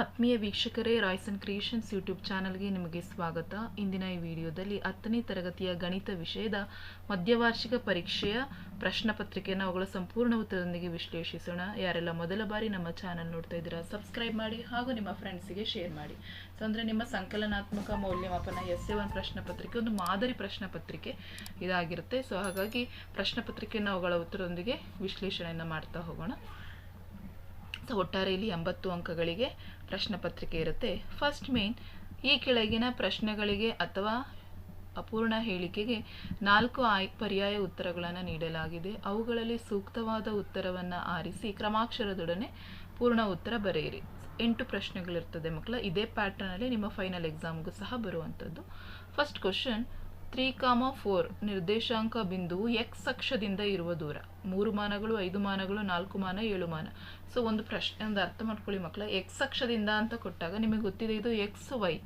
ಆತ್ಮೀಯ ವೀಕ್ಷಕರೇ, Royson creations YouTube ಚಾನಲ್ಗೆ ನಿಮಗೆ ಸ್ವಾಗತ. ಇಂದಿನ ಈ ವಿಡಿಯೋದಲ್ಲಿ ಹತ್ತನೇ ತರಗತಿಯ ಗಣಿತ ವಿಷಯದ ಮಧ್ಯವಾರ್ಷಿಕ ಪರೀಕ್ಷೆಯ ಪ್ರಶ್ನೆ ಪತ್ರಿಕೆಯನ್ನು ಅವುಗಳ ಸಂಪೂರ್ಣ ಉತ್ತರದೊಂದಿಗೆ ವಿಶ್ಲೇಷಿಸೋಣ. ಯಾರೆಲ್ಲ ಮೊದಲ ಬಾರಿ ನಮ್ಮ ಚಾನಲ್ ನೋಡ್ತಾ ಇದ್ದೀರಾ, ಸಬ್ಸ್ಕ್ರೈಬ್ ಮಾಡಿ ಹಾಗೂ ನಿಮ್ಮ ಫ್ರೆಂಡ್ಸಿಗೆ ಶೇರ್ ಮಾಡಿ. ಸೊ, ಅಂದರೆ ನಿಮ್ಮ ಸಂಕಲನಾತ್ಮಕ ಮೌಲ್ಯಮಾಪನ ಎಸ್ ಎ ಒನ್ ಪ್ರಶ್ನೆ ಪತ್ರಿಕೆ ಒಂದು ಮಾದರಿ ಪ್ರಶ್ನೆ ಪತ್ರಿಕೆ ಇದಾಗಿರುತ್ತೆ. ಸೊ, ಹಾಗಾಗಿ ಪ್ರಶ್ನೆ ಪತ್ರಿಕೆಯನ್ನು ಅವುಗಳ ಉತ್ತರದೊಂದಿಗೆ ವಿಶ್ಲೇಷಣೆಯನ್ನು ಮಾಡ್ತಾ ಹೋಗೋಣ. ಸೊ ಒಟ್ಟಾರೆ ಇಲ್ಲಿ ಎಂಬತ್ತು ಅಂಕಗಳಿಗೆ ಪ್ರಶ್ನೆ ಪತ್ರಿಕೆ ಇರುತ್ತೆ. ಫಸ್ಟ್ ಮೇನ್ ಈ ಕೆಳಗಿನ ಪ್ರಶ್ನೆಗಳಿಗೆ ಅಥವಾ ಅಪೂರ್ಣ ಹೇಳಿಕೆಗೆ ನಾಲ್ಕು ಆಯ್, ಪರ್ಯಾಯ ಉತ್ತರಗಳನ್ನು ನೀಡಲಾಗಿದೆ. ಅವುಗಳಲ್ಲಿ ಸೂಕ್ತವಾದ ಉತ್ತರವನ್ನು ಆರಿಸಿ ಕ್ರಮಾಕ್ಷರದೊಡನೆ ಪೂರ್ಣ ಉತ್ತರ ಬರೆಯಿರಿ. ಎಂಟು ಪ್ರಶ್ನೆಗಳಿರ್ತದೆ ಮಕ್ಕಳ, ಇದೇ ಪ್ಯಾಟರ್ನಲ್ಲಿ ನಿಮ್ಮ ಫೈನಲ್ ಎಕ್ಸಾಮ್ಗೂ ಸಹ ಬರುವಂಥದ್ದು first question three comma four ನಿರ್ದೇಶಾಂಕ ಬಿಂದುವು ಎಕ್ಸ್ ಅಕ್ಷದಿಂದ ಇರುವ ದೂರ. ಮೂರು ಮಾನಗಳು, ಐದು ಮಾನಗಳು, ನಾಲ್ಕು ಮಾನ, ಏಳು ಮಾನ. ಸೊ ಒಂದು ಪ್ರಶ್ನೆ ಒಂದು ಅರ್ಥ ಮಾಡ್ಕೊಳ್ಳಿ ಮಕ್ಕಳ. ಎಕ್ಸ್ ಅಕ್ಷದಿಂದ ಅಂತ ಕೊಟ್ಟಾಗ ನಿಮಗೆ ಗೊತ್ತಿದೆ, ಇದು ಎಕ್ಸ್ ವೈ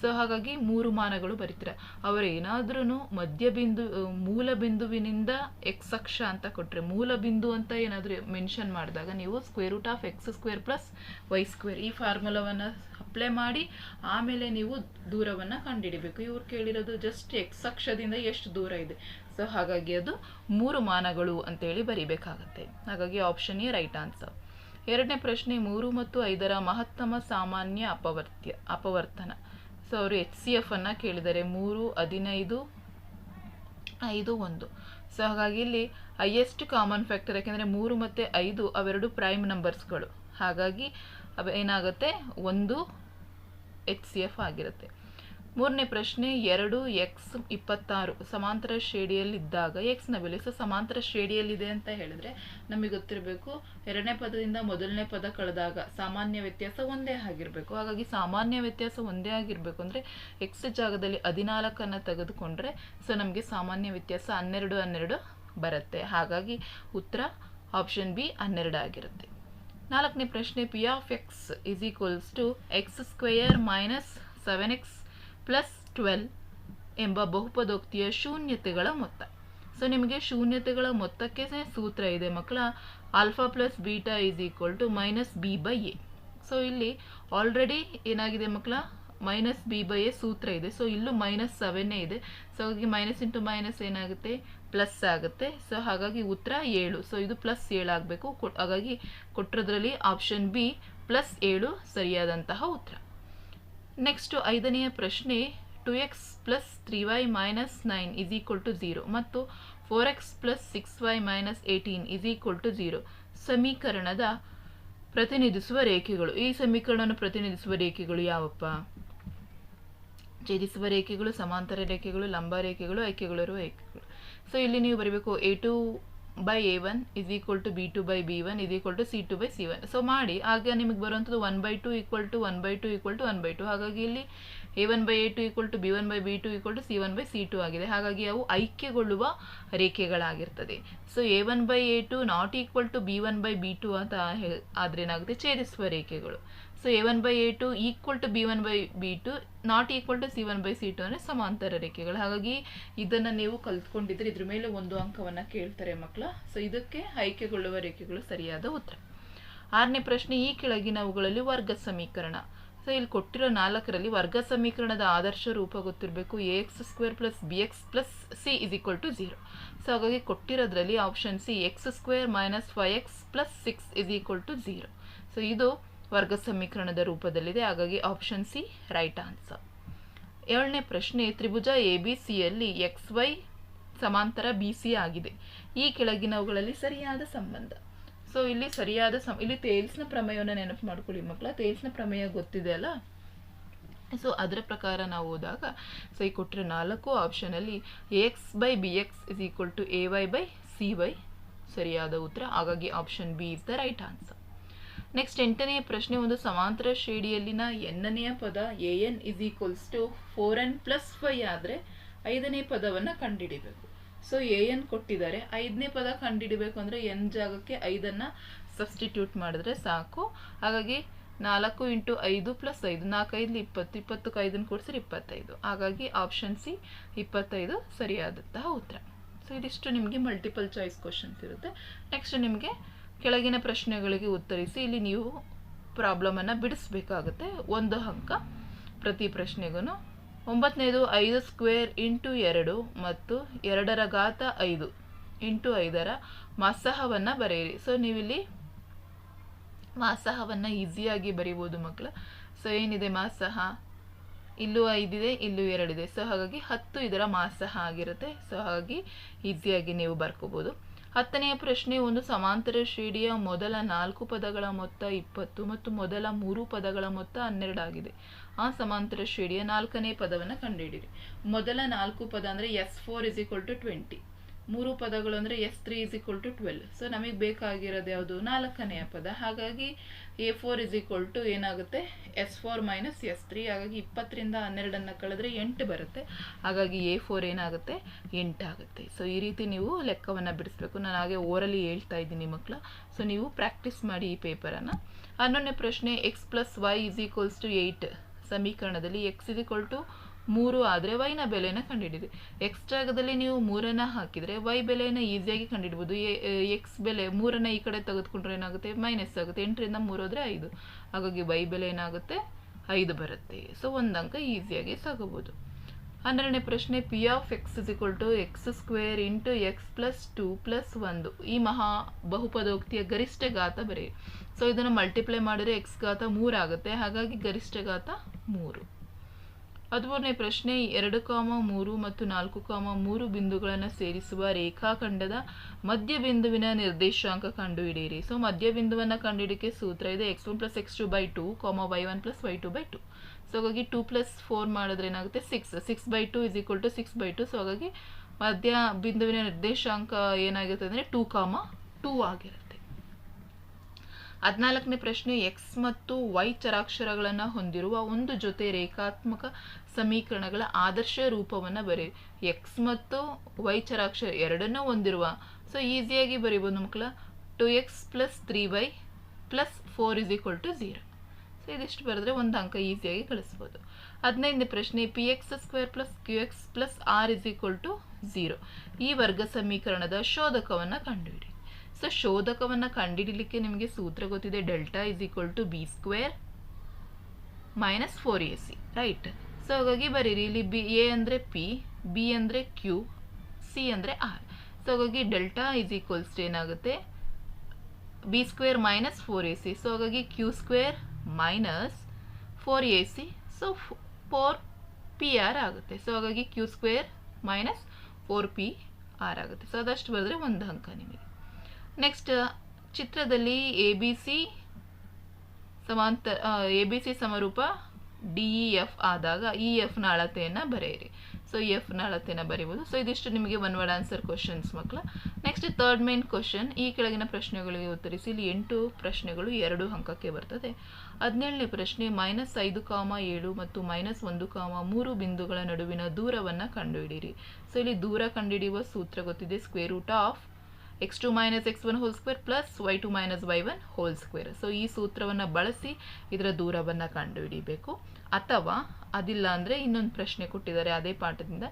ಸೊ ಹಾಗಾಗಿ ಮೂರು ಮಾನಗಳು ಬರೀತೀರ. ಅವರು ಏನಾದ್ರೂ ಮಧ್ಯ ಬಿಂದು ಮೂಲ ಬಿಂದುವಿನಿಂದ ಎಕ್ಸ್ ಅಕ್ಷ ಅಂತ ಕೊಟ್ಟರೆ ಮೂಲ ಬಿಂದು ಅಂತ ಏನಾದರೂ ಮೆನ್ಷನ್ ಮಾಡಿದಾಗ ನೀವು square root of x square plus y square ಈ ಫಾರ್ಮುಲಾವನ್ನು ಅಪ್ಲೈ ಮಾಡಿ, ಆಮೇಲೆ ನೀವು ದೂರವನ್ನು ಕಂಡುಹಿಡಿಬೇಕು. ಇವ್ರು ಕೇಳಿರೋದು ಜಸ್ಟ್ ಎಕ್ಸ್ ಅಕ್ಷದಿಂದ ಎಷ್ಟು ದೂರ ಇದೆ. ಸೊ ಹಾಗಾಗಿ ಅದು ಮೂರು ಮಾನಗಳು ಅಂತೇಳಿ ಬರಿಬೇಕಾಗತ್ತೆ. ಹಾಗಾಗಿ ಆಪ್ಷನ್ ಎ ರೈಟ್ ಆನ್ಸರ್ ಎರಡನೇ ಪ್ರಶ್ನೆ, ಮೂರು ಮತ್ತು ಐದರ ಮಹತ್ತಮ ಸಾಮಾನ್ಯ ಅಪವರ್ತ್ಯ, ಅಪವರ್ತನ. ಸೊ ಅವರು ಎಚ್ ಸಿ ಎಫ್ ಅನ್ನು ಕೇಳಿದ್ದಾರೆ ಮೂರು, ಹದಿನೈದು, ಐದು, ಒಂದು. ಸೊ ಹಾಗಾಗಿ ಇಲ್ಲಿ ಹೈಯೆಸ್ಟ್ ಕಾಮನ್ ಫ್ಯಾಕ್ಟರ್ ಯಾಕೆಂದರೆ ಮೂರು ಮತ್ತು ಐದು ಅವೆರಡು ಪ್ರೈಮ್ ನಂಬರ್ಸ್ಗಳು ಹಾಗಾಗಿ ಏನಾಗುತ್ತೆ? ಒಂದು ಎಚ್ ಸಿ ಎಫ್ ಆಗಿರುತ್ತೆ. ಮೂರನೇ ಪ್ರಶ್ನೆ, ಎರಡು ಎಕ್ಸ್ ಇಪ್ಪತ್ತಾರು ಸಮಾಂತರ ಶ್ರೇಡಿಯಲ್ಲಿದ್ದಾಗ ಎಕ್ಸ್ನ ಬೆಲೆ. ಸೊ ಸಮಾಂತರ ಶ್ರೇಡಿಯಲ್ಲಿದೆ ಅಂತ ಹೇಳಿದ್ರೆ ನಮಗೆ ಗೊತ್ತಿರಬೇಕು, ಎರಡನೇ ಪದದಿಂದ ಮೊದಲನೇ ಪದ ಕಳೆದಾಗ ಸಾಮಾನ್ಯ ವ್ಯತ್ಯಾಸ ಒಂದೇ ಆಗಿರಬೇಕು. ಹಾಗಾಗಿ ಸಾಮಾನ್ಯ ವ್ಯತ್ಯಾಸ ಒಂದೇ ಆಗಿರಬೇಕು ಅಂದರೆ ಎಕ್ಸ್ ಜಾಗದಲ್ಲಿ ಹದಿನಾಲ್ಕನ್ನು ತೆಗೆದುಕೊಂಡ್ರೆ ಸೊ ನಮಗೆ ಸಾಮಾನ್ಯ ವ್ಯತ್ಯಾಸ ಹನ್ನೆರಡು ಹನ್ನೆರಡು ಬರುತ್ತೆ. ಹಾಗಾಗಿ ಉತ್ತರ ಆಪ್ಷನ್ ಬಿ ಹನ್ನೆರಡು ಆಗಿರುತ್ತೆ. ನಾಲ್ಕನೇ ಪ್ರಶ್ನೆ p of x is equals to x square minus seven x plus twelve ಎಂಬ ಬಹುಪದೋಕ್ತಿಯ ಶೂನ್ಯತೆಗಳ ಮೊತ್ತ. ಸೊ ನಿಮಗೆ ಶೂನ್ಯತೆಗಳ ಮೊತ್ತಕ್ಕೆ ಸೂತ್ರ ಇದೆ ಮಕ್ಕಳ. Alpha plus beta is equal to minus b by a so ಇಲ್ಲಿ ಆಲ್ರೆಡಿ ಏನಾಗಿದೆ ಮಕ್ಕಳ? ಮೈನಸ್ ಬಿ ಬೈ ಎ ಸೂತ್ರ ಇದೆ. ಸೊ ಇಲ್ಲೂ ಮೈನಸ್ ಸೆವೆನ್ನೇ ಇದೆ. ಸೊ ಹಾಗಾಗಿ ಮೈನಸ್ ಇಂಟು ಮೈನಸ್ ಏನಾಗುತ್ತೆ? ಪ್ಲಸ್ ಆಗುತ್ತೆ. ಸೊ ಹಾಗಾಗಿ ಉತ್ತರ ಏಳು. ಸೊ ಇದು ಪ್ಲಸ್ ಏಳು ಆಗಬೇಕು. ಹಾಗಾಗಿ ಕೊಟ್ಟಿರೋದ್ರಲ್ಲಿ ಆಪ್ಷನ್ ಬಿ ಪ್ಲಸ್ ಏಳು ಸರಿಯಾದಂತಹ ಉತ್ತರ. ನೆಕ್ಸ್ಟು ಐದನೆಯ ಪ್ರಶ್ನೆ two x plus three y minus nine is equal to zero ಮತ್ತು four x plus six y minus eighteen is equal to zero ಸಮೀಕರಣದ ಪ್ರತಿನಿಧಿಸುವ ರೇಖೆಗಳು. ಈ ಸಮೀಕರಣವನ್ನು ಪ್ರತಿನಿಧಿಸುವ ರೇಖೆಗಳು ಯಾವಪ್ಪ? ಛೇದಿಸುವ ರೇಖೆಗಳು, ಸಮಾಂತರ ರೇಖೆಗಳು, ಲಂಬ ರೇಖೆಗಳು ಆಯ್ಕೆಗಳಿರುವ ರೇಖೆಗಳು. ಸೊ ಇಲ್ಲಿ ನೀವು ಬರಬೇಕು a two by a one is equal to b two by b one is equal to c two by c one so ಮಾಡಿ, ಆಗ ನಿಮಗೆ ಬರುವಂಥದ್ದು one by two equal to one by two equal to one by two ಹಾಗಾಗಿ ಇಲ್ಲಿ a one by a two equal to b one by b two equal to c one by c two ಆಗಿದೆ. ಹಾಗಾಗಿ ಅವು ಐಕ್ಯಗೊಳ್ಳುವ ರೇಖೆಗಳಾಗಿರ್ತದೆ. So a one by a two not equal to b one by b two ಅಂತ ಹೇ- ಆದ್ರೆ ಏನಾಗುತ್ತೆ? ಛೇದಿಸುವ ರೇಖೆಗಳು. So a one by a two equal to b one by b two not equal to c one by c two ಅಂದರೆ ಸಮಾಂತರ ರೇಖೆಗಳು. ಹಾಗಾಗಿ ಇದನ್ನು ನೀವು ಕಲ್ತ್ಕೊಂಡಿದ್ರೆ ಇದ್ರ ಮೇಲೆ ಒಂದು ಅಂಕವನ್ನು ಕೇಳ್ತಾರೆ ಮಕ್ಕಳ. ಸೊ ಇದಕ್ಕೆ ಆಯ್ಕೆಗೊಳ್ಳುವ ರೇಖೆಗಳು ಸರಿಯಾದ ಉತ್ತರ. ಆರನೇ ಪ್ರಶ್ನೆ, ಈ ಕೆಳಗಿನವುಗಳಲ್ಲಿ ವರ್ಗ ಸಮೀಕರಣ. ಸೊ ಇಲ್ಲಿ ಕೊಟ್ಟಿರೋ ನಾಲ್ಕರಲ್ಲಿ ವರ್ಗ ಸಮೀಕರಣದ ಆದರ್ಶ ರೂಪ ಗೊತ್ತಿರಬೇಕು. A x square plus b x plus c is equal to zero so ಹಾಗಾಗಿ ಕೊಟ್ಟಿರೋದ್ರಲ್ಲಿ option c x square minus five x plus six is equal to zero so ಇದು ವರ್ಗ ಸಮೀಕರಣದ ರೂಪದಲ್ಲಿದೆ. ಹಾಗಾಗಿ ಆಪ್ಷನ್ ಸಿ ರೈಟ್ ಆನ್ಸರ್ ಏಳನೇ ಪ್ರಶ್ನೆ, ತ್ರಿಭುಜ A B ಸಿಯಲ್ಲಿ ಎಕ್ಸ್ ವೈ ಸಮಾಂತರ ಬಿ ಸಿ ಆಗಿದೆ. ಈ ಕೆಳಗಿನವುಗಳಲ್ಲಿ ಸರಿಯಾದ ಸಂಬಂಧ. ಸೊ ಇಲ್ಲಿ ಸರಿಯಾದ ಸಂ, ಇಲ್ಲಿ ತೇಲ್ಸ್ನ ಪ್ರಮೇಯವನ್ನು ನೆನಪು ಮಾಡ್ಕೊಳ್ಳಿ ಮಕ್ಕಳ. ತೇಲ್ಸ್ನ ಪ್ರಮೇಯ ಗೊತ್ತಿದೆ ಅಲ್ಲ? ಸೊ ಅದರ ಪ್ರಕಾರ ನಾವು ಹೋದಾಗ ಸೊ ಈ ಕೊಟ್ಟರೆ ನಾಲ್ಕು ಆಪ್ಷನಲ್ಲಿ x by b x is equal to a y by c y ಸರಿಯಾದ ಉತ್ತರ. ಹಾಗಾಗಿ option b is the right answer next ಎಂಟನೆಯ ಪ್ರಶ್ನೆ ಒಂದು ಸಮಾಂತರ ಶ್ರೇಣಿಯಲ್ಲಿನ ಎನ್ನನೆಯ ಪದ a n is equals to four n plus five ಆದರೆ ಐದನೇ ಪದವನ್ನು ಕಂಡುಹಿಡಿಬೇಕು ಸೊ ಎ ಎನ್ ಕೊಟ್ಟಿದ್ದಾರೆ. ಐದನೇ ಪದ ಕಂಡುಹಿಡಿಬೇಕು ಅಂದರೆ ಎನ್ ಜಾಗಕ್ಕೆ ಐದನ್ನು ಸಬ್ಸ್ಟಿಟ್ಯೂಟ್ ಮಾಡಿದ್ರೆ ಸಾಕು. ಹಾಗಾಗಿ ನಾಲ್ಕು ಇಂಟು ಐದು ಪ್ಲಸ್ ಐದು ನಾಲ್ಕೈದು ಇಪ್ಪತ್ತು, ಇಪ್ಪತ್ತಕ್ಕೆ ಐದನ್ನು ಕೊಡಿಸಿದ್ರೆ ಇಪ್ಪತ್ತೈದು. ಹಾಗಾಗಿ ಆಪ್ಷನ್ ಸಿ ಇಪ್ಪತ್ತೈದು ಸರಿಯಾದಂತಹ ಉತ್ತರ. ಸೊ ಇದಿಷ್ಟು ನಿಮಗೆ ಮಲ್ಟಿಪಲ್ ಚಾಯ್ಸ್ ಕ್ವಶನ್ಸ್ ಇರುತ್ತೆ. ನೆಕ್ಸ್ಟ್ ನಿಮಗೆ ಕೆಳಗಿನ ಪ್ರಶ್ನೆಗಳಿಗೆ ಉತ್ತರಿಸಿ ಇಲ್ಲಿ ನೀವು ಪ್ರಾಬ್ಲಮನ್ನು ಬಿಡಿಸ್ಬೇಕಾಗುತ್ತೆ. ಒಂದು ಅಂಕ ಪ್ರತಿ ಪ್ರಶ್ನೆಗೂ ಒಂಬತ್ತನೇದು ಐದು ಸ್ಕ್ವೇರ್ ಇಂಟು ಎರಡು ಮತ್ತು ಎರಡರ ಘಾತ ಐದು ಇಂಟು ಐದರ ಮಾಸಹವನ್ನು ಬರೆಯಿರಿ. ಸೊ ನೀವಿಲ್ಲಿ ಮಾಸಹವನ್ನು ಈಸಿಯಾಗಿ ಬರಿಬೋದು ಮಕ್ಕಳು ಸೊ ಏನಿದೆ ಮಾಸಹ ಇಲ್ಲೂ ಐದಿದೆ ಇಲ್ಲೂ ಎರಡಿದೆ ಸೊ ಹಾಗಾಗಿ ಹತ್ತು ಇದರ ಮಾಸಹ ಆಗಿರುತ್ತೆ. ಸೊ ಹಾಗಾಗಿ ಈಸಿಯಾಗಿ ನೀವು ಬರ್ಕೋಬೋದು. ಹತ್ತನೆಯ ಪ್ರಶ್ನೆ, ಒಂದು ಸಮಾಂತರ ಶ್ರೇಣಿಯ ಮೊದಲ ನಾಲ್ಕು ಪದಗಳ ಮೊತ್ತ ಇಪ್ಪತ್ತು ಮತ್ತು ಮೊದಲ ಮೂರು ಪದಗಳ ಮೊತ್ತ ಹನ್ನೆರಡಾಗಿದೆ ಆ ಸಮಾಂತರ ಶ್ರೇಣಿಯ ನಾಲ್ಕನೇ ಪದವನ್ನು ಕಂಡುಹಿಡಿಯಿರಿ. ಮೊದಲ ನಾಲ್ಕು ಪದ ಅಂದರೆ s four is equal to twenty ಮೂರು ಪದಗಳು ಅಂದರೆ s three is equal to twelve. So ನಮಗೆ ಬೇಕಾಗಿರೋದು ಯಾವುದು? ನಾಲ್ಕನೆಯ ಪದ. ಹಾಗಾಗಿ a four is equal to ಏನಾಗುತ್ತೆ? S four minus s three. ಹಾಗಾಗಿ ಇಪ್ಪತ್ತರಿಂದ ಹನ್ನೆರಡನ್ನು ಕಳೆದ್ರೆ ಎಂಟು ಬರುತ್ತೆ. ಹಾಗಾಗಿ ಎ ಫೋರ್ ಏನಾಗುತ್ತೆ? ಎಂಟಾಗುತ್ತೆ ಸೊ ಈ ರೀತಿ ನೀವು ಲೆಕ್ಕವನ್ನು ಬಿಡಿಸ್ಬೇಕು. ನಾನು ಹಾಗೆ ಓರಲ್ಲಿ ಹೇಳ್ತಾ ಇದ್ದೀನಿ ಮಕ್ಕಳ ಸೊ ನೀವು ಪ್ರಾಕ್ಟೀಸ್ ಮಾಡಿ ಈ ಪೇಪರನ್ನು ಹನ್ನೊಂದನೇ ಪ್ರಶ್ನೆ x plus y is equals to eight ಸಮೀಕರಣದಲ್ಲಿ ಎಕ್ಸ್ ಇಸ್ ಈಕ್ವಲ್ ಟು ಮೂರು ಆದರೆ ವೈನ ಬೆಲೆನ ಕಂಡುಹಿಡಿರಿ ಎಕ್ಸ್ ಜಾಗದಲ್ಲಿ ನೀವು ಮೂರನ್ನು ಹಾಕಿದರೆ ವೈ ಬೆಲೆನ ಈಸಿಯಾಗಿ ಕಂಡುಹಿಡ್ಬೋದು ಎಕ್ಸ್ ಬೆಲೆ ಮೂರನ್ನು ಈ ಕಡೆ ತೆಗೆದುಕೊಂಡ್ರೆ ಏನಾಗುತ್ತೆ? ಮೈನಸ್ ಆಗುತ್ತೆ. ಎಂಟರಿಂದ ಮೂರು ಹೋದರೆ ಐದು. ಹಾಗಾಗಿ ವೈ ಬೆಲೆ ಏನಾಗುತ್ತೆ? ಐದು ಬರುತ್ತೆ. ಸೊ ಒಂದು ಅಂಕ ಈಸಿಯಾಗಿ ತಗೋಬೋದು ಹನ್ನೆರಡನೇ ಪ್ರಶ್ನೆ p of x is equal to x square into x plus two plus ಒಂದು. ಈ ಮಹಾ ಬಹುಪದೋಕ್ತಿಯ ಗರಿಷ್ಠ ಘಾತ ಬರೆಯಿರಿ. ಸೊ ಇದನ್ನು ಮಲ್ಟಿಪ್ಲೈ ಮಾಡಿದರೆ ಎಕ್ಸ್ ಘಾತ ಮೂರಾಗುತ್ತೆ ಹಾಗಾಗಿ ಗರಿಷ್ಠ ಘಾತ ಮೂರು. ಹದಿಮೂರನೇ ಪ್ರಶ್ನೆ, ಎರಡು ಕಾಮ ಮೂರು ಮತ್ತು ನಾಲ್ಕು ಕಾಮ ಮೂರು ಬಿಂದುಗಳನ್ನು ಸೇರಿಸುವ ರೇಖಾಖಂಡದ ಮಧ್ಯ ಬಿಂದುವಿನ ನಿರ್ದೇಶಾಂಕ ಕಂಡುಹಿಡಿಯಿರಿ. ಸೊ ಮಧ್ಯ ಬಿಂದುವನ್ನು ಕಂಡುಹಿಡಿಕೆ ಸೂತ್ರ ಇದೆ x one plus x two by two comma y one plus y two by two so ಹಾಗಾಗಿ ಟೂ ಪ್ಲಸ್ ಫೋರ್ ಮಾಡಿದ್ರೆ ಏನಾಗುತ್ತೆ? Six six by two is equal to six by two so ಹಾಗಾಗಿ ಮಧ್ಯ ಬಿಂದುವಿನ ನಿರ್ದೇಶಾಂಕ ಏನಾಗಿರುತ್ತೆ ಅಂದರೆ ಟೂ ಕಾಮ ಟೂ ಆಗಿರುತ್ತೆ. ಹದಿನಾಲ್ಕನೇ ಪ್ರಶ್ನೆ ಎಕ್ಸ್ ಮತ್ತು ವೈ ಚರಾಕ್ಷರಗಳನ್ನು ಹೊಂದಿರುವ ಒಂದು ಜೊತೆ ರೇಖಾತ್ಮಕ ಸಮೀಕರಣಗಳ ಆದರ್ಶ ರೂಪವನ್ನು ಬರೀ ಎಕ್ಸ್ ಮತ್ತು ವೈ ಚರಾಕ್ಷರ ಎರಡನ್ನೂ ಹೊಂದಿರುವ. ಸೊ ಈಸಿಯಾಗಿ ಬರೀಬೋದು ಮಕ್ಕಳ. Two x plus three y plus four is equal to zero so ಇದಿಷ್ಟು ಬರೆದ್ರೆ ಒಂದು ಅಂಕ ಈಸಿಯಾಗಿ ಕಳಿಸ್ಬೋದು. ಹದಿನೈದನೇ ಪ್ರಶ್ನೆ p x square plus q x plus r is equal to zero ಈ ವರ್ಗ ಸಮೀಕರಣದ ಶೋಧಕವನ್ನು ಕಂಡುಹಿಡಿ. ಸೊ ಶೋಧಕವನ್ನು ಕಂಡುಹಿಡಲಿಕ್ಕೆ ನಿಮಗೆ ಸೂತ್ರ ಗೊತ್ತಿದೆ delta is equal to b square minus four a c right so ಹಾಗಾಗಿ ಬರೀರಿ. ಇಲ್ಲಿ ಬಿ ಎ ಅಂದರೆ ಪಿ ಬಿ ಅಂದರೆ ಕ್ಯೂ ಸಿ ಅಂದರೆ ಆರ್ ಸೊ ಹಾಗಾಗಿ ಡೆಲ್ಟಾ ಇಸ್ ಈಕ್ವಲ್ಸ್ ಏನಾಗುತ್ತೆ? B square minus four a c so ಹಾಗಾಗಿ q square minus four a c so four p r ಆಗುತ್ತೆ. ಸೊ ಹಾಗಾಗಿ q square minus four p r ಆಗುತ್ತೆ. So ಅದಷ್ಟು ಬರೆದ್ರೆ ಒಂದು ಅಂಕ ನಿಮಗೆ. ನೆಕ್ಸ್ಟ್ ಚಿತ್ರದಲ್ಲಿ ಎ ಬಿ ಸಿ ಸಮಾಂತರ ಎ ಬಿ ಸಿ ಸಮರೂಪ ಡಿ ಇ ಎಫ್ ಆದಾಗ ಇ ಎಫ್ನ ಅಳತೆಯನ್ನು ಬರೆಯಿರಿ. ಸೊ ಇ ಎಫ್ನ ಅಳತೆಯನ್ನು ಬರೀಬೋದು. ಸೊ ಇದಿಷ್ಟು ನಿಮಗೆ ಒನ್ ವರ್ಡ್ ಆನ್ಸರ್ ಕ್ವಶನ್ಸ್ ಮಕ್ಕಳ ನೆಕ್ಸ್ಟ್ ಥರ್ಡ್ ಮೇನ್ ಕ್ವಶನ್ ಈ ಕೆಳಗಿನ ಪ್ರಶ್ನೆಗಳಿಗೆ ಉತ್ತರಿಸಿ. ಇಲ್ಲಿ ಎಂಟು ಪ್ರಶ್ನೆಗಳು ಎರಡು ಅಂಕಕ್ಕೆ ಬರ್ತದೆ. ಹದಿನೇಳನೇ ಪ್ರಶ್ನೆ ಮೈನಸ್ ಐದು ಕಾಮ ಏಳು ಮತ್ತು ಮೈನಸ್ ಒಂದು ಕಾಮ ಮೂರು ಬಿಂದುಗಳ ನಡುವಿನ ದೂರವನ್ನು ಕಂಡುಹಿಡಿಯಿರಿ. ಸೊ ಇಲ್ಲಿ ದೂರ ಕಂಡುಹಿಡಿಯುವ ಸೂತ್ರ ಗೊತ್ತಿದೆ. Square root of x two minus x one whole square plus y two minus y one whole square so ಈ ಸೂತ್ರವನ್ನು ಬಳಸಿ ಇದರ ದೂರವನ್ನು ಕಂಡುಹಿಡಿಬೇಕು. ಅಥವಾ ಅದಿಲ್ಲ ಅಂದರೆ ಇನ್ನೊಂದು ಪ್ರಶ್ನೆ ಕೊಟ್ಟಿದ್ದಾರೆ ಅದೇ ಪಾಠದಿಂದ.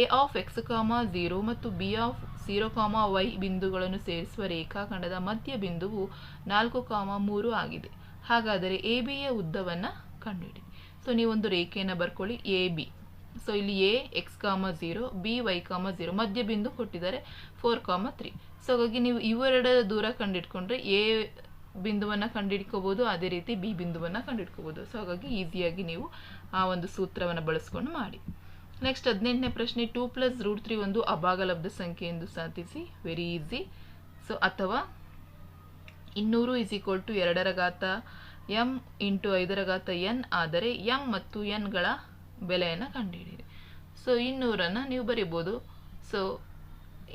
A of x comma zero ಮತ್ತು b of zero comma y ಬಿಂದುಗಳನ್ನು ಸೇರಿಸುವ ರೇಖಾಖಂಡದ ಮಧ್ಯ ಬಿಂದುವು ನಾಲ್ಕು ಕಾಮ ಮೂರು ಆಗಿದೆ. ಹಾಗಾದರೆ ಎ ಬಿಯ ಉದ್ದವನ್ನು ಕಂಡುಹಿಡಿ. ಸೊ ನೀವೊಂದು ರೇಖೆಯನ್ನು ಬರ್ಕೊಳ್ಳಿ. ಎ ಬಿ ಸೊ ಇಲ್ಲಿ a x comma zero b y comma zero ಮಧ್ಯ ಬಿಂದು ಕೊಟ್ಟಿದ್ದಾರೆ. ಫೋರ್ ಕಾಮ ತ್ರೀ ಸೊ ಹಾಗಾಗಿ ನೀವು ಇವೆರಡರ ದೂರ ಕಂಡಿಡ್ಕೊಂಡ್ರೆ ಎ ಬಿಂದುವನ್ನು ಕಂಡುಹಿಡ್ಕೋಬೋದು ಅದೇ ರೀತಿ ಬಿ ಬಿಂದುವನ್ನು ಕಂಡುಹಿಡ್ಕೋಬೋದು ಸೊ ಹಾಗಾಗಿ ಈಸಿಯಾಗಿ ನೀವು ಆ ಒಂದು ಸೂತ್ರವನ್ನು ಬಳಸ್ಕೊಂಡು ಮಾಡಿ. ನೆಕ್ಸ್ಟ್ ಹದಿನೆಂಟನೇ ಪ್ರಶ್ನೆ ಟೂ ಪ್ಲಸ್ ರೂಟ್ ತ್ರೀ ಒಂದು ಅಭಾಗಲಬ್ಧ ಸಂಖ್ಯೆ ಎಂದು ಸಾಧಿಸಿ ವೆರಿ ಈಸಿ ಸೊ ಅಥವಾ ಇನ್ನೂರು ಈಸ್ ಈಕ್ವಲ್ ಟು ಎರಡರ ಘಾತ ಎಂ ಇಂಟು ಐದರ ಘಾತ ಎನ್ ಆದರೆ ಎಂ ಮತ್ತು ಎನ್ಗಳ ಬೆಲೆಯನ್ನು ಕಂಡುಹಿಡಿಯಿರಿ ಸೊ ಇನ್ನೂರನ್ನು ನೀವು ಬರಿಬೋದು. ಸೊ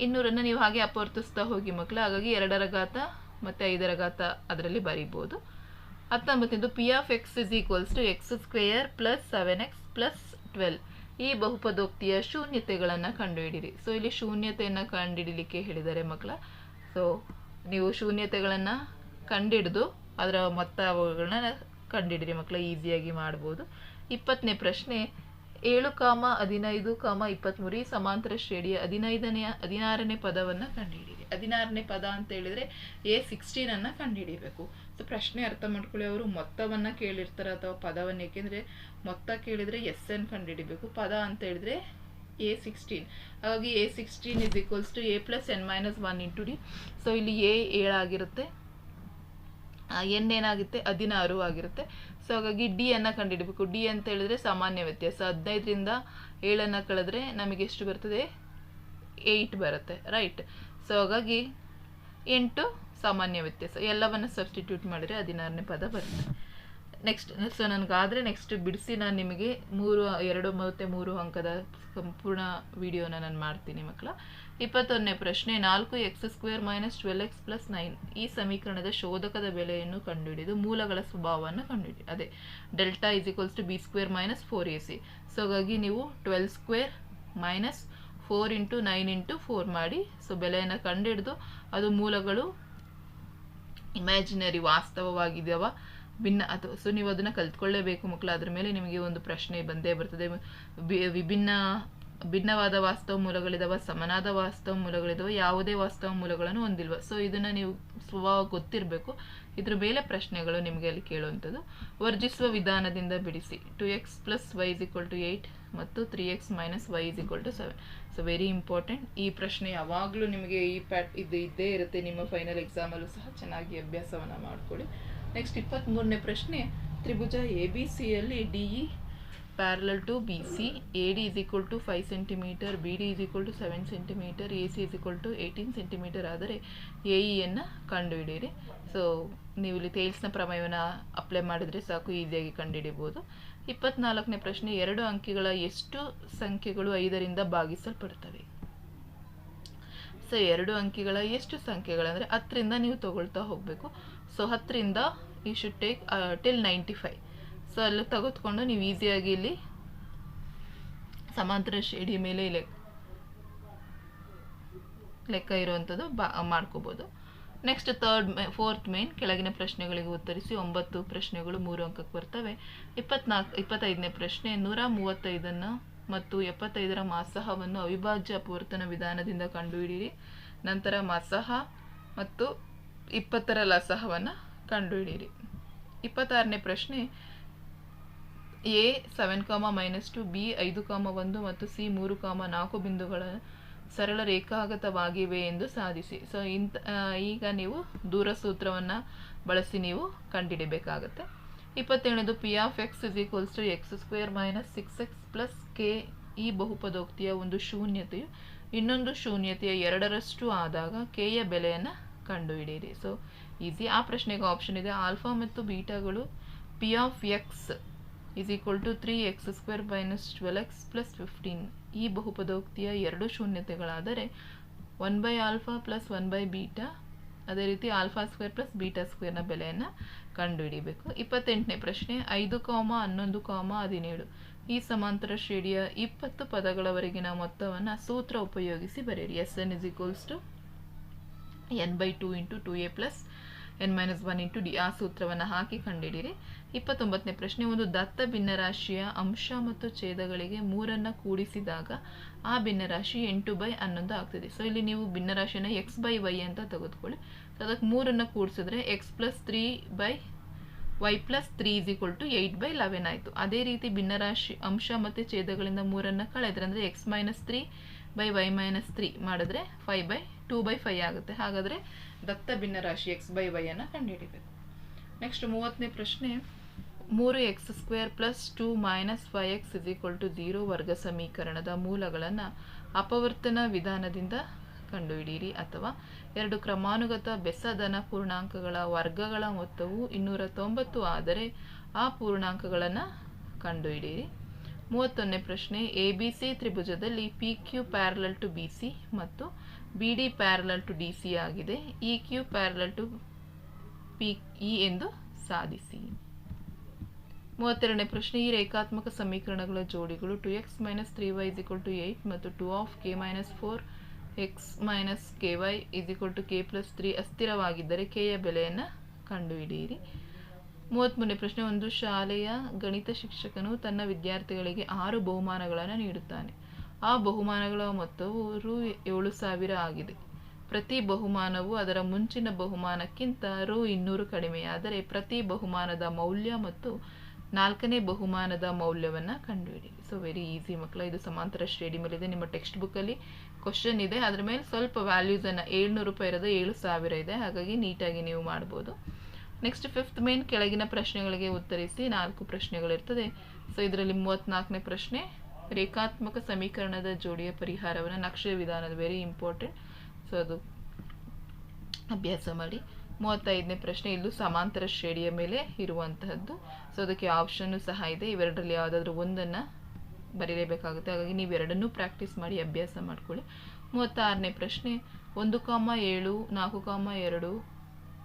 ಇನ್ನೂರನ್ನು ನೀವು ಹಾಗೆ ಅಪವರ್ತಿಸ್ತಾ ಹೋಗಿ ಮಕ್ಕಳು ಹಾಗಾಗಿ ಎರಡರ ಘಾತ ಮತ್ತು ಐದರ ಘಾತ ಅದರಲ್ಲಿ ಬರಿಬೋದು. ಹತ್ತೊಂಬತ್ತನೇದು p of x is equals to x square plus seven x plus twelve ಈ ಬಹುಪದೋಕ್ತಿಯ ಶೂನ್ಯತೆಗಳನ್ನು ಕಂಡುಹಿಡಿರಿ ಸೊ ಇಲ್ಲಿ ಶೂನ್ಯತೆಯನ್ನು ಕಂಡುಹಿಡಲಿಕ್ಕೆ ಹೇಳಿದ್ದಾರೆ ಮಕ್ಕಳ. ಸೊ ನೀವು ಶೂನ್ಯತೆಗಳನ್ನು ಕಂಡಿಡಿದು ಅದರ ಮೊತ್ತಗಳನ್ನ ಕಂಡುಹಿಡಿರಿ ಮಕ್ಕಳ. ಈಸಿಯಾಗಿ ಮಾಡ್ಬೋದು. ಇಪ್ಪತ್ತನೇ ಪ್ರಶ್ನೆ ಏಳು ಕಾಮ ಹದಿನೈದು ಕಾಮ ಇಪ್ಪತ್ತ್ಮೂರು ಈ ಸಮಾಂತರ ಶ್ರೇಣಿಯ ಹದಿನೈದನೆಯ, ಹದಿನಾರನೇ ಪದವನ್ನು ಕಂಡುಹಿಡಿಯಿರಿ. ಹದಿನಾರನೇ ಪದ ಅಂತ ಹೇಳಿದರೆ ಎ ಸಿಕ್ಸ್ಟೀನನ್ನು ಕಂಡುಹಿಡಿಬೇಕು ಸೊ ಪ್ರಶ್ನೆ ಅರ್ಥ ಮಾಡ್ಕೊಳ್ಳಿ, ಅವರು ಮೊತ್ತವನ್ನು ಕೇಳಿರ್ತಾರೆ ಅಥವಾ ಪದವನ್ನು? ಏಕೆಂದರೆ ಮೊತ್ತ ಕೇಳಿದರೆ ಎಸ್ ಎನ್ ಕಂಡುಹಿಡಿಬೇಕು ಪದ ಅಂತ ಹೇಳಿದ್ರೆ ಎ ಸಿಕ್ಸ್ಟೀನ್ ಹಾಗಾಗಿ a sixteen is equals to a plus n minus one into d so ಇಲ್ಲಿ ಎ ಏಳಾಗಿರುತ್ತೆ ಎನ್ ಏನಾಗುತ್ತೆ? ಹದಿನಾರು ಆಗಿರುತ್ತೆ. ಸೊ ಹಾಗಾಗಿ ಡಿ ಅನ್ನು ಕಂಡುಹಿಡಬೇಕು ಡಿ ಅಂತ ಹೇಳಿದ್ರೆ ಸಾಮಾನ್ಯ ವ್ಯತ್ಯಾಸ. ಹದಿನೈದರಿಂದ ಏಳನ್ನು ಕಳೆದ್ರೆ ನಮಗೆ ಎಷ್ಟು ಬರ್ತದೆ? ಏಯ್ಟ್ ಬರುತ್ತೆ ರೈಟ್ ಸೊ ಹಾಗಾಗಿ ಎಂಟು ಸಾಮಾನ್ಯ ವ್ಯತ್ಯಾಸ. ಎಲ್ಲವನ್ನು ಸಬ್ಸ್ಟಿಟ್ಯೂಟ್ ಮಾಡಿದರೆ ಹದಿನಾರನೇ ಪದ ಬರುತ್ತೆ. ನೆಕ್ಸ್ಟ್ ಸೊ ನನಗಾದರೆ ನೆಕ್ಸ್ಟ್ ಬಿಡಿಸಿ ನಾನು ನಿಮಗೆ ಮೂರು, ಎರಡು ಮತ್ತು ಮೂರು ಅಂಕದ ಸಂಪೂರ್ಣ ವಿಡಿಯೋನ ನಾನು ಮಾಡ್ತೀನಿ ಮಕ್ಕಳ. ಇಪ್ಪತ್ತೊಂದನೇ ಪ್ರಶ್ನೆ, ನಾಲ್ಕು x square minus twelve x plus nine ಈ ಸಮೀಕರಣದ ಶೋಧಕದ ಬೆಲೆಯನ್ನು ಕಂಡುಹಿಡಿದು ಮೂಲಗಳ ಸ್ವಭಾವವನ್ನು ಕಂಡುಹಿಡಿ. ಅದೇ delta is equals to b square minus four a c so ಹಾಗಾಗಿ ನೀವು twelve square minus four into nine into four ಮಾಡಿ ಸೊ ಬೆಲೆಯನ್ನು ಕಂಡುಹಿಡಿದು ಅದು ಮೂಲಗಳು ಇಮ್ಯಾಜಿನರಿ ವಾಸ್ತವವಾಗಿದ್ದಾವ ಭಿನ್ನ ಅದು ಸೊ ನೀವು ಅದನ್ನು ಕಲ್ತ್ಕೊಳ್ಳೇಬೇಕು ಮಕ್ಕಳು ಅದ್ರ ಮೇಲೆ ನಿಮಗೆ ಒಂದು ಪ್ರಶ್ನೆ ಬಂದೇ ಬರ್ತದೆ. ವಿಭಿನ್ನ, ಭಿನ್ನವಾದ ವಾಸ್ತವ ಮೂಲಗಳಿದಾವ, ಸಮನಾದ ವಾಸ್ತವ ಮೂಲಗಳಿದಾವ, ಯಾವುದೇ ವಾಸ್ತವ ಮೂಲಗಳನ್ನು ಹೊಂದಿಲ್ವ. ಸೊ ಇದನ್ನು ನೀವು ಸ್ವಭಾವ ಗೊತ್ತಿರಬೇಕು. ಇದ್ರ ಮೇಲೆ ಪ್ರಶ್ನೆಗಳು ನಿಮಗೆ ಅಲ್ಲಿ ಕೇಳುವಂಥದ್ದು. ವರ್ಜಿಸುವ ವಿಧಾನದಿಂದ ಬಿಡಿಸಿ. Two x plus y is equal to eight ಮತ್ತು three x minus y is equal to seven so very important ಈ ಪ್ರಶ್ನೆ ಯಾವಾಗಲೂ ನಿಮಗೆ ಈ ಪ್ಯಾಟ್ ಇದು ಇದ್ದೇ ಇರುತ್ತೆ. ನಿಮ್ಮ ಫೈನಲ್ ಎಕ್ಸಾಮಲ್ಲೂ ಸಹ ಚೆನ್ನಾಗಿ ಅಭ್ಯಾಸವನ್ನು ಮಾಡ್ಕೊಳ್ಳಿ. ನೆಕ್ಸ್ಟ್ ಇಪ್ಪತ್ತ್ಮೂರನೇ ಪ್ರಶ್ನೆ, ತ್ರಿಭುಜ ಎ ಬಿ ಸಿಯಲ್ಲಿ d e parallel to b c a d is equal to five centimeter b d is equal to seven centimeter a c is equal to eighteen centimeter ಆದರೆ A ಇಯನ್ನು ಕಂಡುಹಿಡಿಯಿರಿ. So ನೀವು ಇಲ್ಲಿ ತೇಲ್ಸ್ನ ಪ್ರಮೇಯವನ್ನು apply ಮಾಡಿದರೆ ಸಾಕು ಈಸಿಯಾಗಿ ಕಂಡುಹಿಡಿಬೋದು ಇಪ್ಪತ್ನಾಲ್ಕನೇ ಪ್ರಶ್ನೆ, ಎರಡು ಅಂಕಿಗಳ ಎಷ್ಟು ಸಂಖ್ಯೆಗಳು ಐದರಿಂದ ಭಾಗಿಸಲ್ಪಡುತ್ತವೆ ಸೊ ಎರಡು ಅಂಕಿಗಳ ಎಷ್ಟು ಸಂಖ್ಯೆಗಳಂದರೆ ಹತ್ತರಿಂದ ನೀವು ತೊಗೊಳ್ತಾ ಹೋಗಬೇಕು. ಸೊ ಹತ್ತರಿಂದ you should take till ninety five so ಅಲ್ಲಿ ತೆಗೆದುಕೊಂಡು ನೀವು ಈಸಿಯಾಗಿ ಇಲ್ಲಿ ಸಮಾಂತರ ಶೇಡಿ ಮೇಲೆ ಲೆಕ್ಕ ಲೆಕ್ಕ ಇರುವಂಥದ್ದು ಬಾ ಮಾಡ್ಕೋಬೋದು. Next third may fourth main ಕೆಳಗಿನ ಪ್ರಶ್ನೆಗಳಿಗೆ ಉತ್ತರಿಸಿ ಒಂಬತ್ತು ಪ್ರಶ್ನೆಗಳು ಮೂರು ಅಂಕಕ್ಕೆ ಬರ್ತವೆ. ಇಪ್ಪತ್ನಾಲ್ಕು, ಇಪ್ಪತ್ತೈದನೇ ಪ್ರಶ್ನೆ ನೂರ ಮೂವತ್ತೈದನ್ನು ಮತ್ತು ಎಪ್ಪತ್ತೈದರ ಮಾಸಹವನ್ನು ಅವಿಭಾಜ್ಯ ಅಪವರ್ತನ ವಿಧಾನದಿಂದ ಕಂಡುಹಿಡಿಯಿರಿ. ನಂತರ ಮಸಹ ಮತ್ತು ಇಪ್ಪತ್ತರ ಲಸಹವನ್ನು ಕಂಡುಹಿಡಿಯಿರಿ. ಇಪ್ಪತ್ತಾರನೇ ಪ್ರಶ್ನೆ, a seven comma minus two b ಐದು ಕಾಮ ಒಂದು ಮತ್ತು ಸಿ ಮೂರು ಕಾಮ ನಾಲ್ಕು ಬಿಂದುಗಳ ಸರಳ ರೇಖಾಗತವಾಗಿವೆ ಎಂದು ಸಾಧಿಸಿ. ಸೊ ಇಂಥ ಈಗ ನೀವು ದೂರ ಸೂತ್ರವನ್ನು ಬಳಸಿ ನೀವು ಕಂಡುಹಿಡಿಬೇಕಾಗತ್ತೆ. ಇಪ್ಪತ್ತೇಳನೇದು p of x is equals to x square minus six x plus k ಈ ಬಹುಪದೋಕ್ತಿಯ ಒಂದು ಶೂನ್ಯತೆಯು ಇನ್ನೊಂದು ಶೂನ್ಯತೆಯ ಎರಡರಷ್ಟು ಆದಾಗ ಕೆಯ ಬೆಲೆಯನ್ನು ಕಂಡುಹಿಡಿಯಿರಿ. ಸೊ ಈಸಿ ಆ ಪ್ರಶ್ನೆಗೆ ಆಪ್ಷನ್ ಇದೆ. ಆಲ್ಫಾ ಮತ್ತು ಬೀಟಾಗಳು P of X is equal to three X square minus twelve X plus fifteen ಈ ಬಹುಪದೋಕ್ತಿಯ ಎರಡು ಶೂನ್ಯತೆಗಳಾದರೆ one by alpha plus one by beta ಅದೇ ರೀತಿ ಆಲ್ಫಾ ಸ್ಕ್ವೇರ್ ಪ್ಲಸ್ ಬೀಟಾ ಸ್ಕ್ವೇರ್ನ ಬೆಲೆಯನ್ನು ಕಂಡುಹಿಡಿಬೇಕು. ಇಪ್ಪತ್ತೆಂಟನೇ ಪ್ರಶ್ನೆ, ಐದು ಕಾಮ ಹನ್ನೊಂದು ಕಾಮ ಹದಿನೇಳು. ಈ ಸಮಾಂತರ ಶ್ರೇಣಿಯ ಇಪ್ಪತ್ತು ಪದಗಳವರೆಗಿನ ಮೊತ್ತವನ್ನು ಸೂತ್ರ ಉಪಯೋಗಿಸಿ ಬರೆಯಿರಿ. S n is equals to n by two into two a plus n minus one into d. ಆ ಸೂತ್ರವನ್ನು ಹಾಕಿ ಕಂಡುಹಿಡಿಯಿರಿ. ಇಪ್ಪತ್ತೊಂಬತ್ತನೇ ಪ್ರಶ್ನೆ, ಒಂದು ದತ್ತ ಭಿನ್ನರಾಶಿಯ ಅಂಶ ಮತ್ತು ಛೇದಗಳಿಗೆ ಮೂರನ್ನು ಕೂಡಿಸಿದಾಗ ಆ ಭಿನ್ನರಾಶಿ ಎಂಟು ಬೈ ಹನ್ನೊಂದು ಆಗ್ತದೆ. ಸೊ ಇಲ್ಲಿ ನೀವು ಭಿನ್ನರಾಶಿಯನ್ನು ಎಕ್ಸ್ ಬೈ ವೈ ಅಂತ ತೆಗೆದುಕೊಳ್ಳಿ. ಸೊ ಅದಕ್ಕೆ ಮೂರನ್ನು ಕೂಡಿಸಿದ್ರೆ x plus three by y plus three is equal to eight by eleven ಆಯಿತು. ಅದೇ ರೀತಿ ಭಿನ್ನರಾಶಿ ಅಂಶ ಮತ್ತು ಛೇದಗಳಿಂದ ಮೂರನ್ನು ಕಳೆದ್ರೆ ಅಂದರೆ x minus three by y minus three ಮಾಡಿದ್ರೆ five by two by five ಆಗುತ್ತೆ. ಹಾಗಾದರೆ ದತ್ತ ಭಿನ್ನರಾಶಿ ಎಕ್ಸ್ ಬೈ ವೈಯನ್ನು ಕಂಡುಹಿಡಿಬೇಕು. ನೆಕ್ಸ್ಟ್ ಮೂವತ್ತನೇ ಪ್ರಶ್ನೆ. ಮೂರು x square plus two minus five x is equal to zero ವರ್ಗ ಸಮೀಕರಣದ ಮೂಲಗಳನ್ನು ಅಪವರ್ತನ ವಿಧಾನದಿಂದ ಕಂಡುಹಿಡಿಯಿರಿ. ಅಥವಾ ಎರಡು ಕ್ರಮಾನುಗತ ಬೆಸಧನ ಪೂರ್ಣಾಂಕಗಳ ವರ್ಗಗಳ ಮೊತ್ತವು ಇನ್ನೂರ ತೊಂಬತ್ತು ಆದರೆ ಆ ಪೂರ್ಣಾಂಕಗಳನ್ನು ಕಂಡುಹಿಡಿಯಿರಿ. ಮೂವತ್ತೊಂದನೇ ಪ್ರಶ್ನೆ A B C ತ್ರಿಭುಜದಲ್ಲಿ p q parallel to b c ಮತ್ತು b d parallel to d c ಆಗಿದೆ. E q parallel to p e ಎಂದು ಸಾಧಿಸಿ. ಮೂವತ್ತೆರಡನೇ ಪ್ರಶ್ನೆ, ಈ ರೇಖಾತ್ಮಕ ಸಮೀಕರಣಗಳ ಜೋಡಿಗಳು two x minus three y is to eight ಮತ್ತು two of k minus four x minus k y is to k plus three ಅಸ್ಥಿರವಾಗಿದ್ದರೆ ಕೆಯ ಬೆಲೆಯನ್ನು ಕಂಡುಹಿಡಿಯಿರಿ. ಮೂವತ್ತ್ಮೂರನೇ ಪ್ರಶ್ನೆ, ಒಂದು ಶಾಲೆಯ ಗಣಿತ ಶಿಕ್ಷಕನು ತನ್ನ ವಿದ್ಯಾರ್ಥಿಗಳಿಗೆ ಆರು ಬಹುಮಾನಗಳನ್ನು ನೀಡುತ್ತಾನೆ. ಆ ಬಹುಮಾನಗಳ ಮೊತ್ತವು ರು ಏಳು ಸಾವಿರ ಆಗಿದೆ. ಪ್ರತಿ ಬಹುಮಾನವು ಅದರ ಮುಂಚಿನ ಬಹುಮಾನಕ್ಕಿಂತ ರು ಇನ್ನೂರು ಕಡಿಮೆಯಾದರೆ ಪ್ರತಿ ಬಹುಮಾನದ ಮೌಲ್ಯ ಮತ್ತು ನಾಲ್ಕನೇ ಬಹುಮಾನದ ಮೌಲ್ಯವನ್ನು ಕಂಡುಹಿಡಿ ಸೊ ವೆರಿ ಈಸಿ ಮಕ್ಕಳ, ಇದು ಸಮಾಂತರ ಶ್ರೇಣಿ ಇದೆ ನಿಮ್ಮ ಟೆಕ್ಸ್ಟ್ ಬುಕ್ಕಲ್ಲಿ ಕ್ವಶನ್ ಇದೆ. ಅದ್ರ ಮೇಲೆ ಸ್ವಲ್ಪ ವ್ಯಾಲ್ಯೂಸನ್ನು ಏಳ್ನೂರು ರೂಪಾಯಿ ಇರೋದು ಏಳು ಸಾವಿರ ಇದೆ. ಹಾಗಾಗಿ ನೀಟಾಗಿ ನೀವು ಮಾಡ್ಬೋದು. ನೆಕ್ಸ್ಟ್ ಫಿಫ್ತ್ ಮೇನ್ ಕೆಳಗಿನ ಪ್ರಶ್ನೆಗಳಿಗೆ ಉತ್ತರಿಸಿ ನಾಲ್ಕು ಪ್ರಶ್ನೆಗಳಿರ್ತದೆ ಸೊ ಇದರಲ್ಲಿ ಮೂವತ್ತ್ನಾಲ್ಕನೇ ಪ್ರಶ್ನೆ, ರೇಖಾತ್ಮಕ ಸಮೀಕರಣದ ಜೋಡಿಯ ಪರಿಹಾರವನ್ನು ನಕ್ಷೆ ವಿಧಾನದ ವೆರಿ ಇಂಪಾರ್ಟೆಂಟ್ ಸೊ ಅದು ಅಭ್ಯಾಸ ಮಾಡಿ. ಮೂವತ್ತೈದನೇ ಪ್ರಶ್ನೆ, ಇಲ್ಲೂ ಸಮಾಂತರ ಶ್ರೇಣಿಯ ಮೇಲೆ ಇರುವಂತಹದ್ದು. ಸೊ ಅದಕ್ಕೆ ಆಪ್ಷನ್ನು ಸಹ ಇದೆ. ಇವೆರಡರಲ್ಲಿ ಯಾವುದಾದ್ರೂ ಒಂದನ್ನು ಬರೀಲೇಬೇಕಾಗುತ್ತೆ. ಹಾಗಾಗಿ ನೀವು ಎರಡನ್ನೂ ಪ್ರಾಕ್ಟೀಸ್ ಮಾಡಿ, ಅಭ್ಯಾಸ ಮಾಡಿಕೊಳ್ಳಿ. ಮೂವತ್ತಾರನೇ ಪ್ರಶ್ನೆ, ಒಂದು ಕಾಮ ಏಳು, ನಾಲ್ಕು ಕಾಮ ಎರಡು,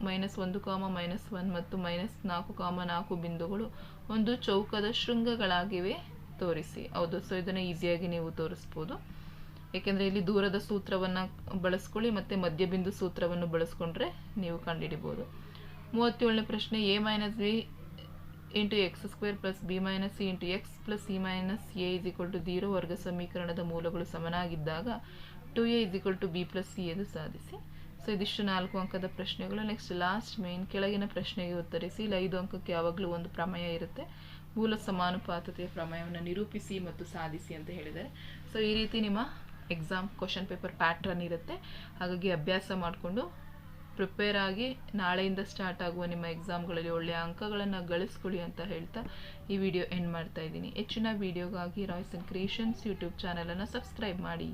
ಮೈನಸ್ ಒಂದು ಕಾಮ ಮೈನಸ್ ಒನ್ ಮತ್ತು ಮೈನಸ್ ನಾಲ್ಕು ಕಾಮ ನಾಲ್ಕು ಬಿಂದುಗಳು ಒಂದು ಚೌಕದ ಶೃಂಗಗಳಾಗಿವೆ. ತೋರಿಸಿ. ಹೌದು. ಸೊ ಇದನ್ನು ಈಸಿಯಾಗಿ ನೀವು ತೋರಿಸ್ಬೋದು. ಏಕೆಂದರೆ ಇಲ್ಲಿ ದೂರದ ಸೂತ್ರವನ್ನು ಬಳಸ್ಕೊಳ್ಳಿ ಮತ್ತು ಮಧ್ಯಬಿಂದು ಸೂತ್ರವನ್ನು ಬಳಸ್ಕೊಂಡ್ರೆ ನೀವು ಕಂಡುಹಿಡಿಬೋದು. ಮೂವತ್ತೇಳನೇ ಪ್ರಶ್ನೆ a minus b into x square plus b minus c into x plus c minus a is equal to zero ವರ್ಗ ಸಮೀಕರಣದ ಮೂಲಗಳು ಸಮನಾಗಿದ್ದಾಗ two a is equal to b plus c ಎಂದು ಸಾಧಿಸಿ. ಸೊ ಇದಿಷ್ಟು ನಾಲ್ಕು ಅಂಕದ ಪ್ರಶ್ನೆಗಳು. ನೆಕ್ಸ್ಟ್ ಲಾಸ್ಟ್ ಮೇನ್ ಕೆಳಗಿನ ಪ್ರಶ್ನೆಗೆ ಉತ್ತರಿಸಿ. ಇಲ್ಲಿ ಐದು ಅಂಕಕ್ಕೆ ಯಾವಾಗಲೂ ಒಂದು ಪ್ರಮೇಯ ಇರುತ್ತೆ. ಮೂಲ ಸಮಾನುಪಾತತೆಯ ಪ್ರಮೇಯವನ್ನು ನಿರೂಪಿಸಿ ಮತ್ತು ಸಾಧಿಸಿ ಅಂತ ಹೇಳಿದ್ದಾರೆ. ಸೊ ಈ ರೀತಿ ನಿಮ್ಮ ಎಕ್ಸಾಮ್ ಕ್ವಶನ್ ಪೇಪರ್ ಪ್ಯಾಟ್ರನ್ ಇರುತ್ತೆ. ಹಾಗಾಗಿ ಅಭ್ಯಾಸ ಮಾಡಿಕೊಂಡು ಪ್ರಿಪೇರ್ ಆಗಿ ನಾಳೆಯಿಂದ ಸ್ಟಾರ್ಟ್ ಆಗುವ ನಿಮ್ಮ ಎಕ್ಸಾಮ್ಗಳಲ್ಲಿ ಒಳ್ಳೆಯ ಅಂಕಗಳನ್ನು ಗಳಿಸ್ಕೊಳ್ಳಿ ಅಂತ ಹೇಳ್ತಾ ಈ ವಿಡಿಯೋ ಎಂಡ್ ಮಾಡ್ತಾ ಇದ್ದೀನಿ. ಹೆಚ್ಚಿನ ವಿಡಿಯೋಗಾಗಿ ರಾಯ್ಸ್ ಆ್ಯಂಡ್ ಕ್ರಿಯೇಷನ್ಸ್ ಯೂಟ್ಯೂಬ್ ಚಾನಲನ್ನು ಸಬ್ಸ್ಕ್ರೈಬ್ ಮಾಡಿ.